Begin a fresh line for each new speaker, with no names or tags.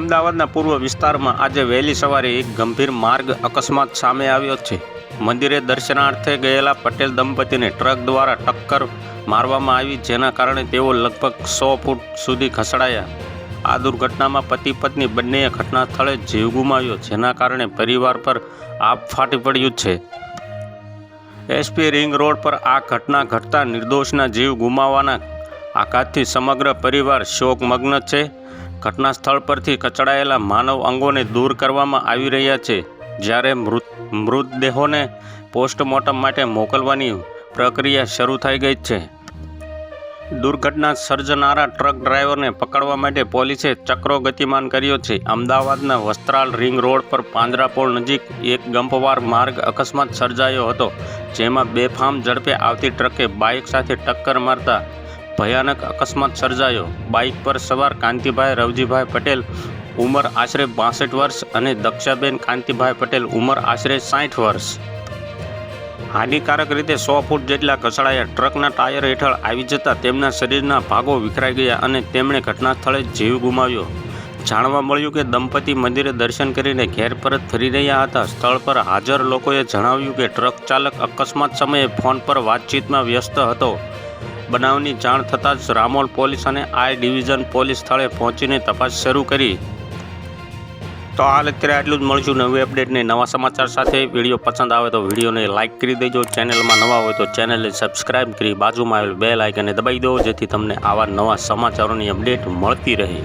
અમદાવાદના પૂર્વ વિસ્તારમાં આજે વહેલી સવારે એક ગંભીર માર્ગ અકસ્માત સામે આવ્યો છે. મંદિરે દર્શનાર્થે ગયેલા પટેલ દંપતીને ટ્રક દ્વારા ટક્કર મારવામાં આવી, જેના કારણે તેઓ લગભગ સો ફૂટ સુધી ખસડાયા. આ દુર્ઘટનામાં પતિ પત્ની બંનેએ ઘટના સ્થળે જીવ ગુમાવ્યો, જેના કારણે પરિવાર પર આપ ફાટી પડ્યું છે. એસપી રિંગ રોડ પર આ ઘટના ઘટતા નિર્દોષના જીવ ગુમાવવાના આઘાતથી સમગ્ર પરિવાર શોકમગ્ન છે. ઘટના સ્થળ પરથી કચડાયેલા માનવ અંગોને દૂર કરવામાં આવી રહ્યા છે, જ્યારે મૃત, મૃતદેહોને પોસ્ટમોર્ટમ માટે મોકલવાની પ્રક્રિયા શરૂ થઈ ગઈ છે. દુર્ઘટના સર્જનારા ટ્રક ડ્રાઈવરને પકડવા માટે પોલીસે ચક્રો ગતિમાન કર્યો છે. અમદાવાદના વસ્ત્રાલ રિંગ રોડ પર પાંજરાપોળ નજીક એક ગંપવાર માર્ગ અકસ્માત સર્જાયો હતો, જેમાં બેફામ ઝડપે આવતી ટ્રકે બાઇક સાથે ટક્કર મારતા ભયાનક અકસ્માત સર્જાયો. બાઇક પર સવાર કાંતિભાઈ, રવજીભાઈ પટેલ, ઉંમર આશરે બાસઠ વર્ષ અને દક્ષાબેન કાંતિભાઈ પટેલ, ઉંમર આશરે સાઠ વર્ષ. હાનિકારક રીતે સો ફૂટ જેટલા કચડાયા ટ્રકના ટાયર હેઠળ આવી જતા તેમના શરીરના ભાગો વિખરાઈ ગયા અને તેમણે ઘટના સ્થળે જીવ ગુમાવ્યો. જાણવા મળ્યું કે દંપતી મંદિરે દર્શન કરીને ઘેર પરત ફરી રહ્યા હતા. સ્થળ પર હાજર લોકોએ જણાવ્યું કે ટ્રક ચાલક અકસ્માત સમયે ફોન પર વાતચીતમાં વ્યસ્ત હતો. બનાવની જાણ થતાં જ રામોલ પોલીસ અને આઈ ડિવિઝન પોલીસ સ્થળે પહોંચીને તપાસ શરૂ કરી. તો હાલ અત્યારે આટલું જ મળશું નવી અપડેટને નવા સમાચાર સાથે. વીડિયો પસંદ આવે તો વિડીયોને લાઇક કરી દેજો. ચેનલમાં નવા હોય તો ચેનલને સબસ્ક્રાઇબ કરી બાજુમાં આવેલ બે લાઇકને દબાવી દો જેથી તમને આવા નવા સમાચારોની અપડેટ મળતી રહે.